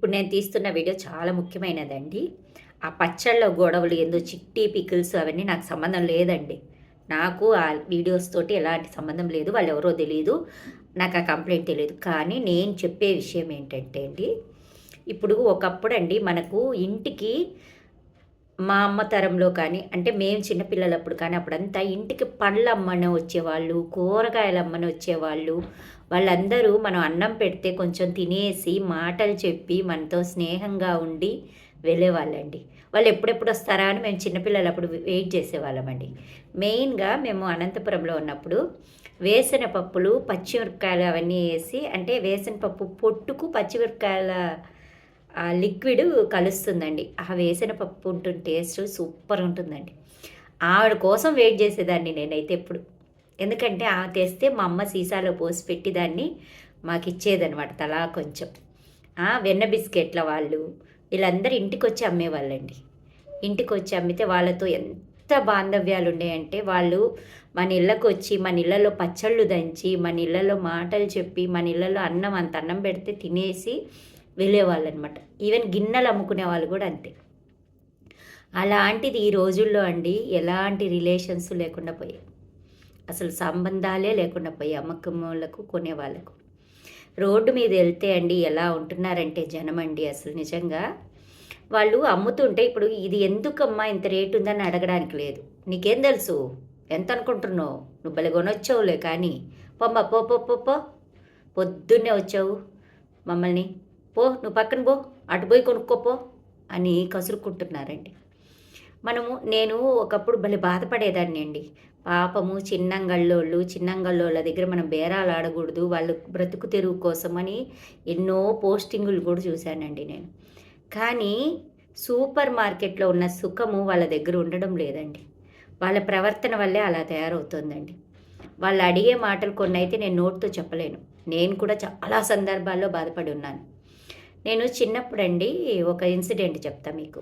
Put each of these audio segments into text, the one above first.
ఇప్పుడు నేను తీస్తున్న వీడియో చాలా ముఖ్యమైనదండి. ఆ పచ్చళ్ళ గొడవలు ఏందో చిట్టి పికిల్స్ అవన్నీ నాకు సంబంధం లేదండి. నాకు ఆ వీడియోస్ తోటి ఎలాంటి సంబంధం లేదు వాళ్ళు ఎవరో తెలియదు నాకు ఆ కంప్లైంట్ తెలియదు కానీ నేను చెప్పే విషయం ఏంటంటే అండి ఇప్పుడు ఒకప్పుడు అండి మనకు ఇంటికి మా అమ్మ తరంలో కానీ అంటే మేము చిన్నపిల్లలప్పుడు కానీ అప్పుడంతా ఇంటికి పండ్లు అమ్మని వచ్చేవాళ్ళు కూరగాయలు అమ్మని వచ్చేవాళ్ళు. వాళ్ళందరూ మనం అన్నం పెడితే కొంచెం తినేసి మాటలు చెప్పి మనతో స్నేహంగా ఉండి వెళ్ళేవాళ్ళండి. వాళ్ళు ఎప్పుడెప్పుడు వస్తారా అని మేము చిన్నపిల్లలప్పుడు వెయిట్ చేసేవాళ్ళమండి. మెయిన్గా మేము అనంతపురంలో ఉన్నప్పుడు వేసిన పప్పులు పచ్చిమిరపకాయలు అవన్నీ వేసి అంటే వేసిన పప్పు పొట్టుకు పచ్చిమిరపకాయల లిక్విడ్ కలుస్తుందండి. ఆ వేసిన పప్పు ఉంటుంది టేస్ట్ సూపర్ ఉంటుందండి. ఆవిడ కోసం వెయిట్ చేసేదాన్ని నేనైతే ఎప్పుడు. ఎందుకంటే ఆ తెస్తే మా అమ్మ సీసాలో పోసి పెట్టి దాన్ని మాకు ఇచ్చేదనమాట తలా కొంచెం. వెన్న బిస్కెట్ల వాళ్ళు వీళ్ళందరూ ఇంటికి వచ్చి అమ్మేవాళ్ళండి. ఇంటికి వచ్చి అమ్మితే వాళ్ళతో ఎంత బాంధవ్యాలు ఉన్నాయంటే వాళ్ళు మన ఇళ్ళకు వచ్చి మన ఇళ్ళలో పచ్చళ్ళు దంచి మన ఇళ్ళలో మాటలు చెప్పి మన ఇళ్ళలో అన్నం అంత అన్నం పెడితే తినేసి వెళ్ళేవాళ్ళు అనమాట ఈవెన్ గిన్నెలు అమ్ముకునే వాళ్ళు కూడా అంతే. అలాంటిది ఈ రోజుల్లో అండి ఎలాంటి రిలేషన్స్ లేకుండా పోయాయి. అసలు సంబంధాలే లేకుండా పోయాయి అమ్మకములకు కొనేవాళ్ళకు రోడ్డు మీద వెళ్తే అండి ఎలా ఉంటున్నారంటే జనం అండి అసలు నిజంగా. వాళ్ళు అమ్ముతుంటే ఇప్పుడు ఇది ఎందుకమ్మా ఇంత రేటు ఉందని అడగడానికి లేదు. నీకేం తెలుసు? ఎంత అనుకుంటున్నావు? నువ్వు భలే కొనొచ్చావులే కానీ. పొమ్మ పో పో పో. పొద్దున్నే వచ్చావు మమ్మల్ని. పో నువ్వు పక్కన పో అటు పోయి కొనుక్కోపో అని కసురుకుంటున్నారండి. మనము నేను ఒకప్పుడు భలే బాధపడేదాన్ని అండి. పాపము చిన్నంగళ్ళోళ్ళు చిన్నంగళ్ళోళ్ళ దగ్గర మనం బేరాలు ఆడకూడదు వాళ్ళు బ్రతుకు తెరువు కోసమని ఎన్నో పోస్టింగులు కూడా చూశానండి నేను. కానీ సూపర్ మార్కెట్లో ఉన్న సుఖము వాళ్ళ దగ్గర ఉండడం లేదండి. వాళ్ళ ప్రవర్తన వల్లే అలా తయారవుతుందండి. వాళ్ళు అడిగే మాటలు కొన్ని అయితే నేను నోట్తో చెప్పలేను. నేను కూడా చాలా సందర్భాల్లో బాధపడి ఉన్నాను. నేను చిన్నప్పుడండి ఒక ఇన్సిడెంట్ చెప్తా మీకు.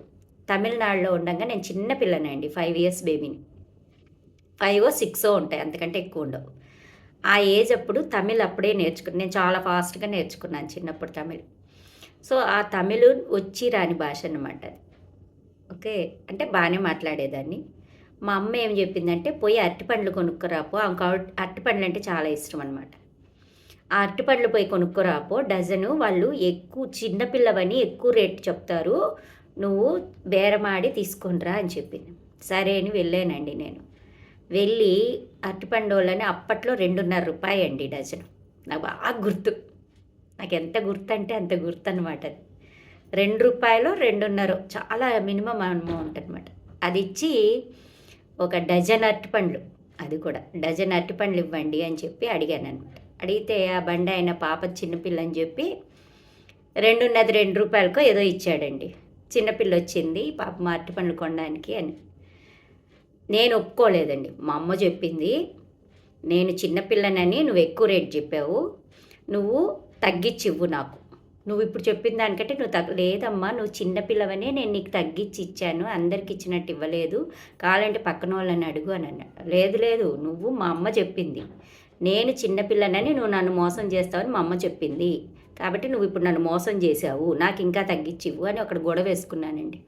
తమిళనాడులో ఉండగా నేను చిన్న పిల్లనండి ఫైవ్ ఇయర్స్ బేబీని. ఫైవ్ సిక్సో ఉంటాయి అంతకంటే ఎక్కువ ఉండవు. ఆ ఏజ్ అప్పుడు తమిళ్ అప్పుడే నేర్చుకున్నాను నేను చాలా ఫాస్ట్గా నేర్చుకున్నాను చిన్నప్పుడు తమిళ్. సో ఆ తమిళ్ వచ్చి రాని భాష అనమాట అది. ఓకే? అంటే బాగానే మాట్లాడేదాన్ని. మా అమ్మ ఏం చెప్పిందంటే పోయి అరటిపండ్లు కొనుక్కురాపో ఆమెకు అరటిపండ్లు అంటే చాలా ఇష్టం అనమాట ఆ అరటిపండ్లు పోయి కొనుక్కోరాపో డజను వాళ్ళు ఎక్కువ చిన్నపిల్లవని ఎక్కువ రేటు చెప్తారు. నువ్వు బేరమాడి తీసుకొనిరా అని చెప్పింది. సరే అని వెళ్ళానండి నేను. వెళ్ళి అరటిపండోళ్ళని అప్పట్లో రెండున్నర రూపాయి అండి డజను. నాకు బాగా గుర్తు. నాకు ఎంత గుర్తు అంటే అంత గుర్తు అనమాట అది. రెండు రూపాయలు రెండున్నర చాలా మినిమం అమౌంట్ అనమాట అది ఇచ్చి ఒక డజన్ అరటిపండ్లు. అది కూడా డజన్ అరటిపండ్లు ఇవ్వండి అని చెప్పి అడిగాను అనమాట అడిగితే ఆ బండి ఆయన పాప చిన్నపిల్ల అని చెప్పి రెండున్నది రెండు రూపాయలకో ఏదో ఇచ్చాడండి. చిన్నపిల్ల వచ్చింది పాప మా పనులు కొనడానికి అని. నేను ఒప్పుకోలేదండి. మా అమ్మ చెప్పింది నేను చిన్నపిల్లనని నువ్వు ఎక్కువ రేట్ చెప్పావు నువ్వు తగ్గించి ఇవ్వు నాకు. నువ్వు ఇప్పుడు చెప్పిన దానికంటే నువ్వు తగ్గ లేదమ్మా నువ్వు చిన్నపిల్లవనే నేను నీకు తగ్గించి ఇచ్చాను అందరికి ఇచ్చినట్టు ఇవ్వలేదు. కావాలంటే పక్కన వాళ్ళని అడుగు అని అన్నాడు లేదు లేదు నువ్వు మా అమ్మ చెప్పింది. నేను చిన్నపిల్లనని నువ్వు నన్ను మోసం చేస్తావని మా అమ్మ చెప్పింది. కాబట్టి నువ్వు ఇప్పుడు నన్ను మోసం చేసావు నాకు ఇంకా తగ్గించివ్వు అని అక్కడ గొడవ వేసుకున్నానండి.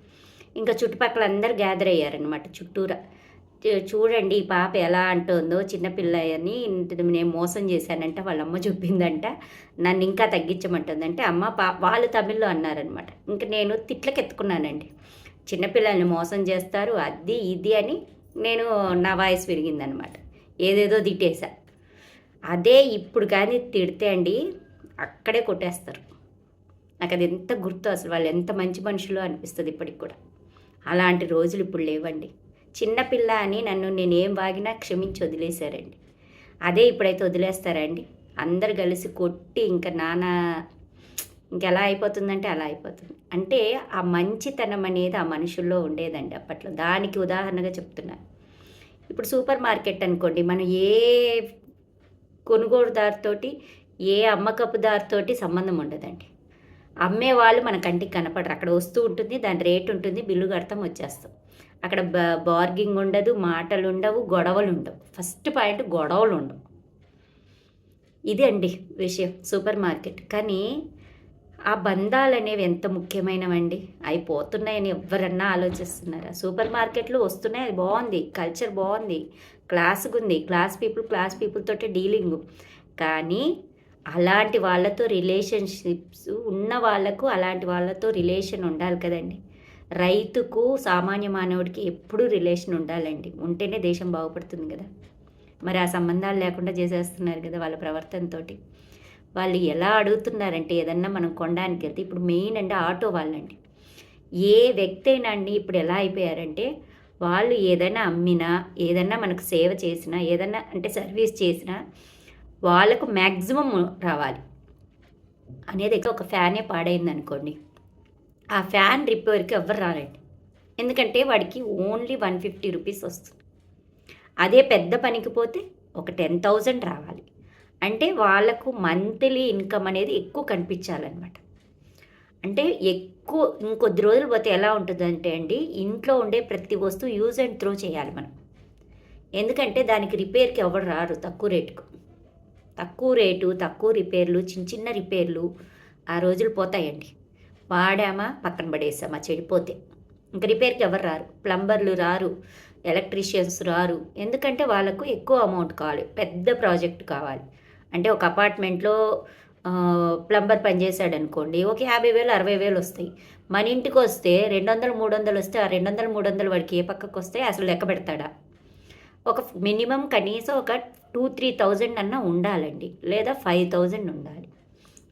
ఇంకా చుట్టుపక్కల అందరు గ్యాదర్ అయ్యారనమాట చుట్టూరా. చూడండి ఈ పాప ఎలా అంటుందో చిన్నపిల్ల అని నేను మోసం చేశానంట వాళ్ళ అమ్మ చెప్పిందంట. నన్ను ఇంకా తగ్గించమంటుందంటే అమ్మ పా వాళ్ళు తమిళ్ళో అన్నారనమాట ఇంకా నేను తిట్లకెత్తుకున్నానండి. చిన్నపిల్లల్ని మోసం చేస్తారు అది ఇది అని నేను నా వాయిస్ విరిగిందనమాట ఏదేదో తిట్టేశా. అదే ఇప్పుడు కానీ తిడితే అండి అక్కడే కొట్టేస్తారు. నాకు అది ఎంత గుర్తు అసలు వాళ్ళు ఎంత మంచి మనుషులు అనిపిస్తుంది ఇప్పటికి కూడా. అలాంటి రోజులు ఇప్పుడు లేవండి. చిన్నపిల్ల అని నన్ను నేనేం వాగినా క్షమించి వదిలేశారండి. అదే ఇప్పుడైతే వదిలేస్తారండి. అందరు కలిసి కొట్టి ఇంకా నానా ఇంకెలా అయిపోతుందంటే అలా అయిపోతుంది. అంటే ఆ మంచితనం అనేది ఆ మనుషుల్లో ఉండేదండి అప్పట్లో. దానికి ఉదాహరణగా చెప్తున్నాను. ఇప్పుడు సూపర్ మార్కెట్ అనుకోండి మనం ఏ కొనుగోలుదారుతోటి ఏ అమ్మకపుదారుతోటి సంబంధం ఉండదండి. అమ్మే వాళ్ళు మన కంటికి కనపడరు. అక్కడ వస్తూ ఉంటుంది దాని రేట్ ఉంటుంది బిల్లు కడతాం వచ్చేస్తాం. అక్కడ బ బార్గింగ్ ఉండదు మాటలు ఉండవు గొడవలు ఉండవు ఫస్ట్ పాయింట్ గొడవలు ఉండవు ఇది అండి విషయం. Supermarket. కానీ ఆ బంధాలు అనేవి ఎంత ముఖ్యమైనవండి? అవి పోతున్నాయని ఎవరన్నా ఆలోచిస్తున్నారా? సూపర్ మార్కెట్లు వస్తున్నాయి అది బాగుంది కల్చర్ బాగుంది క్లాస్గా ఉంది క్లాస్ పీపుల్ క్లాస్ పీపుల్ తోటి డీలింగ్. కానీ అలాంటి వాళ్ళతో రిలేషన్షిప్స్ ఉన్న వాళ్ళకు అలాంటి వాళ్ళతో రిలేషన్ ఉండాలి కదండి. రైతుకు సామాన్య మానవుడికి ఎప్పుడూ రిలేషన్ ఉండాలండి. ఉంటేనే దేశం బాగుపడుతుంది కదా. మరి ఆ సంబంధాలు లేకుండా చేసేస్తున్నారు కదా వాళ్ళ ప్రవర్తనతోటి. వాళ్ళు ఎలా అడుగుతున్నారంటే ఏదన్నా మనం కొనడానికి వెళ్తే ఇప్పుడు మెయిన్ అంటే ఆటో వాళ్ళండి. ఏ వ్యక్తి అయినా అండి ఇప్పుడు ఎలా అయిపోయారంటే వాళ్ళు ఏదైనా అమ్మినా ఏదైనా మనకు సేవ చేసినా ఏదైనా అంటే సర్వీస్ చేసినా వాళ్ళకు మ్యాక్సిమం రావాలి. అనేది ఒక ఫ్యానే పాడైంది అనుకోండి ఆ ఫ్యాన్ రిపేర్కి ఎవ్వరు రారండి. ఎందుకంటే వాడికి ఓన్లీ వన్ ఫిఫ్టీ రూపీస్ వస్తుంది. అదే పెద్ద పనికి పోతే ఒక టెన్ థౌజండ్ రావాలి. అంటే వాళ్ళకు మంత్లీ ఇన్కమ్ అనేది ఎక్కువ కనిపించాలన్నమాట. అంటే ఎక్కువ ఇంకొద్ది రోజులు పోతే ఎలా ఉంటుందంటే అండి ఇంట్లో ఉండే ప్రతి వస్తువు యూజ్ అండ్ త్రో చేయాలి మనం. ఎందుకంటే దానికి రిపేర్కి ఎవరు రారు తక్కువ రేటుకు. తక్కువ రేటు తక్కువ రిపేర్లు చిన్న చిన్న రిపేర్లు ఆ రోజులు పోతాయండి. వాడామా పక్కన పడేసామా చెడిపోతే. ఇంక రిపేర్కి ఎవరు రారు? ప్లంబర్లు రారు ఎలక్ట్రీషియన్స్ రారు. ఎందుకంటే వాళ్ళకు ఎక్కువ అమౌంట్ కావాలి పెద్ద ప్రాజెక్ట్ కావాలి. అంటే ఒక అపార్ట్మెంట్లో ప్లంబర్ పనిచేశాడు అనుకోండి ఒక యాభై వేలు అరవై వేలు వస్తాయి. మన ఇంటికి వస్తే రెండు వందలు మూడు వందలు వస్తే ఆ రెండు వందలు మూడు వందలు వాడికి ఏ పక్కకు వస్తే అసలు లెక్క పెడతాడా? ఒక మినిమం కనీసం ఒక టూ త్రీ థౌజండ్ అన్నా ఉండాలండి. లేదా ఫైవ్ థౌజండ్ ఉండాలి.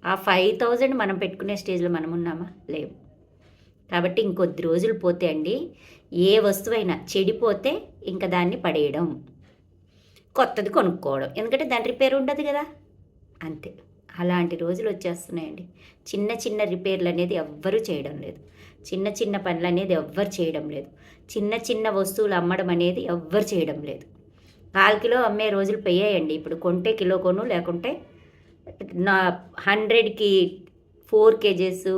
ఆ ఫైవ్ థౌజండ్ మనం పెట్టుకునే స్టేజ్లో మనం ఉన్నామా? లేవు. కాబట్టి ఇంకొద్ది రోజులు పోతే అండి ఏ వస్తువైనా చెడిపోతే ఇంకా దాన్ని పడేయడం. కొత్తది కొనుక్కోవడం. ఎందుకంటే దాని రిపేర్ ఉండదు కదా. అంతే. అలాంటి రోజులు వచ్చేస్తున్నాయండి. చిన్న చిన్న రిపేర్లు అనేది ఎవ్వరూ చేయడం లేదు. చిన్న చిన్న పనులు అనేది ఎవ్వరు చేయడం లేదు. చిన్న చిన్న వస్తువులు అమ్మడం అనేది ఎవ్వరు చేయడం లేదు. కాల్ కిలో అమ్మే రోజులు పోయాయండి. ఇప్పుడు కొంటే కిలో కొను లేకుంటే నా హండ్రెడ్కి ఫోర్ కేజెస్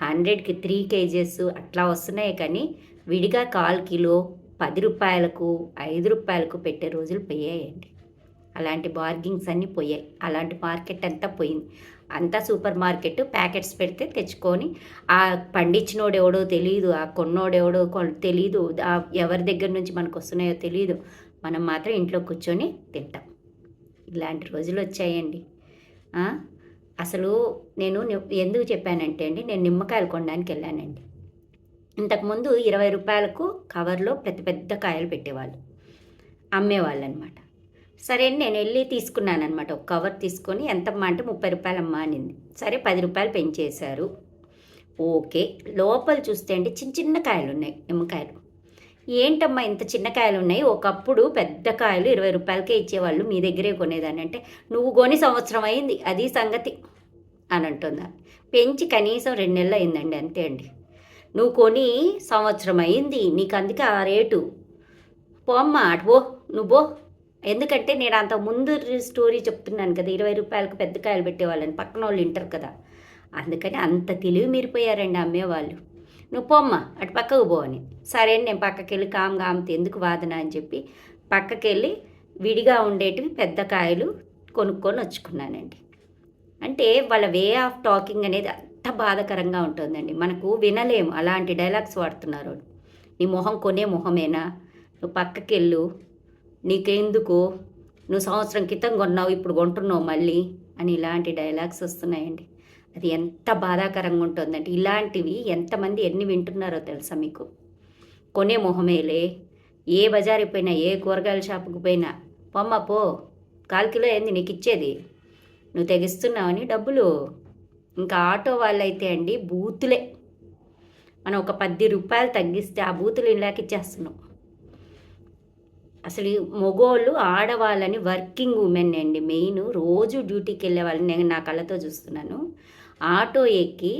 హండ్రెడ్కి త్రీ కేజెస్ అట్లా వస్తున్నాయి కానీ విడిగా కాల్ కిలో పది రూపాయలకు ఐదు రూపాయలకు పెట్టే రోజులు పోయాయండి. అలాంటి బార్గింగ్స్ అన్నీ పోయాయి. అలాంటి మార్కెట్ అంతా పోయింది. అంతా సూపర్ మార్కెట్ ప్యాకెట్స్ పెడితే తెచ్చుకొని ఆ పండించినోడు ఎవడో తెలియదు ఆ కొన్నోడు ఎవడో తెలియదు ఎవరి దగ్గర నుంచి మనకు వస్తున్నాయో తెలియదు మనం మాత్రం ఇంట్లో కూర్చొని తింటాం. ఇలాంటి రోజులు వచ్చాయండి. అసలు నేను ఎందుకు చెప్పానంటే అండి నేను నిమ్మకాయలు కొనడానికి వెళ్ళానండి. ఇంతకుముందు ఇరవై రూపాయలకు కవర్లో పెద్ద పెద్ద కాయలు పెట్టేవాళ్ళు. అమ్మేవాళ్ళు అనమాట సరే నేను వెళ్ళి తీసుకున్నాను అనమాట ఒక కవర్ తీసుకొని ఎంతమ్మా అంటే ముప్పై రూపాయలు అమ్మా అనింది. సరే పది రూపాయలు పెంచేశారు. ఓకే లోపల చూస్తే అండి చిన్న చిన్న కాయలు ఉన్నాయి నిమ్మకాయలు. ఏంటమ్మా ఇంత చిన్న కాయలు ఉన్నాయి ఒకప్పుడు పెద్ద కాయలు ఇరవై రూపాయలకే ఇచ్చేవాళ్ళు మీ దగ్గరే కొనేదాన్ని. అంటే నువ్వు కొని సంవత్సరం అయింది అది సంగతి అని అంటుందా పెంచి కనీసం రెండు నెలలు అయిందండి అంతే అండి. నువ్వు కొని సంవత్సరం అయింది నీకు అందుకే ఆ రేటు. పోమ్మా అటు నువ్వో నువ్వు ఎందుకంటే నేను అంత ముందు స్టోరీ చెప్తున్నాను కదా ఇరవై రూపాయలకు పెద్ద కాయలు పెట్టేవాళ్ళని పక్కన వాళ్ళు వింటారు కదా. అందుకని అంత తెలివి మీరిపోయారండి అమ్మేవాళ్ళు. నువ్వు పోమ్మా అటు పక్కకు పో అని. సరే నేను పక్కకి వెళ్ళి కామ్ కామ్తే ఎందుకు వాదన అని చెప్పి పక్కకి వెళ్ళి విడిగా ఉండేటివి పెద్ద కాయలు కొనుక్కొని వచ్చుకున్నానండి. అంటే వాళ్ళ వే ఆఫ్ టాకింగ్ అనేది ఎంత బాధకరంగా ఉంటుందండి. మనకు వినలేము. అలాంటి డైలాగ్స్ వాడుతున్నారు నీ మొహం కొనే మొహమేనా? నువ్వు పక్కకి వెళ్ళు నీకెందుకు? నువ్వు సంవత్సరం క్రితం కొన్నావు ఇప్పుడు కొంటున్నావు మళ్ళీ అని ఇలాంటి డైలాగ్స్ వస్తున్నాయండి. అది ఎంత బాధాకరంగా ఉంటుందంటే ఇలాంటివి ఎంతమంది ఎన్ని వింటున్నారో తెలుసా మీకు? కొనే మొహమేలే. ఏ బజారుకి పోయినా ఏ కూరగాయల షాపుకి పోయినా పొమ్మ పో కాల్ కిలో ఏంది నీకు ఇచ్చేది? నువ్వు తెగిస్తున్నావని డబ్బులు. ఇంకా ఆటో వాళ్ళైతే అండి బూతులే. మనం ఒక పది రూపాయలు తగ్గిస్తే ఆ బూతులు ఇలాకి ఇచ్చేస్తున్నావు అసలు మగోళ్ళు ఆడవాళ్ళని వర్కింగ్ ఉమెన్ అండి మెయిన్. రోజు డ్యూటీకి వెళ్ళే వాళ్ళని నేను నా కళ్ళతో చూస్తున్నాను. ఆటో ఎక్కి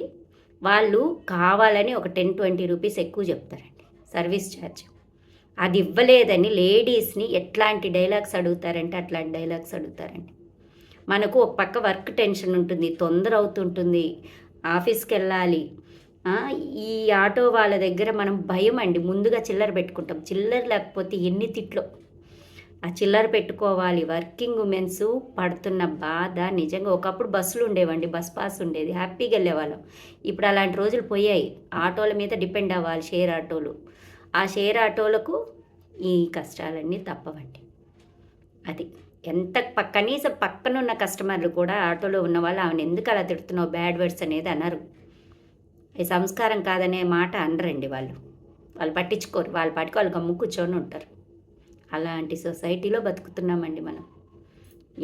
వాళ్ళు కావాలని ఒక టెన్ ట్వంటీ రూపీస్ ఎక్కువ చెప్తారండి సర్వీస్ ఛార్జ్. అది ఇవ్వలేదని లేడీస్ని ఎట్లాంటి డైలాగ్స్ అడుగుతారంటే అట్లాంటి డైలాగ్స్ అడుగుతారండి. మనకు ఒక పక్క వర్క్ టెన్షన్ ఉంటుంది తొందర అవుతుంటుంది. ఆఫీస్కి వెళ్ళాలి ఈ ఆటో వాళ్ళ దగ్గర మనం భయం అండి. ముందుగా చిల్లర పెట్టుకుంటాం. చిల్లర లేకపోతే ఎన్ని తిట్లో. ఆ చిల్లర పెట్టుకోవాలి. వర్కింగ్ ఉమెన్స్ పడుతున్న బాధ నిజంగా ఒకప్పుడు బస్సులు ఉండేవండి. బస్ పాస్ ఉండేది. హ్యాపీగా వెళ్ళేవాళ్ళం. ఇప్పుడు అలాంటి రోజులు పోయాయి. ఆటోల మీద డిపెండ్ అవ్వాలి షేర్ ఆటోలు. ఆ షేర్ ఆటోలకు ఈ కష్టాలన్నీ తప్పవండి. అది. ఎంత ప కనీసం పక్కన ఉన్న కస్టమర్లు కూడా ఆటోలో ఉన్న వాళ్ళు ఆమెను ఎందుకు అలా తిడుతున్నావు? బ్యాడ్ వర్డ్స్ అనేది అనరు. ఈ సంస్కారం కాదనే మాట అనరండి వాళ్ళు. వాళ్ళు పట్టించుకోరు. వాళ్ళ పాటికి వాళ్ళు గమ్ము కూర్చొని ఉంటారు. అలాంటి సొసైటీలో బతుకుతున్నామండి మనం.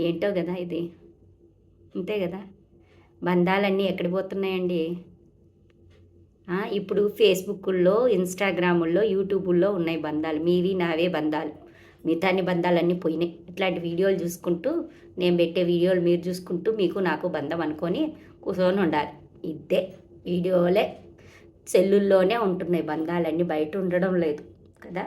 ఏంటో కదా ఇది. అంతే కదా బంధాలన్నీ ఎక్కడ పోతున్నాయండి? ఇప్పుడు ఫేస్బుక్కుల్లో ఇన్స్టాగ్రాముల్లో యూట్యూబుల్లో ఉన్నాయి బంధాలు. మీవి నావే బంధాలు. మిగతా నిబంధాలన్నీ పోయినాయి. ఇట్లాంటి వీడియోలు చూసుకుంటూ నేను పెట్టే వీడియోలు మీరు చూసుకుంటూ మీకు నాకు బంధం అనుకొని కూర్చొని ఉండాలి. ఇదే వీడియోలే. సెల్లుల్లోనే ఉంటున్నాయి బంధాలన్నీ బయట ఉండడం లేదు కదా?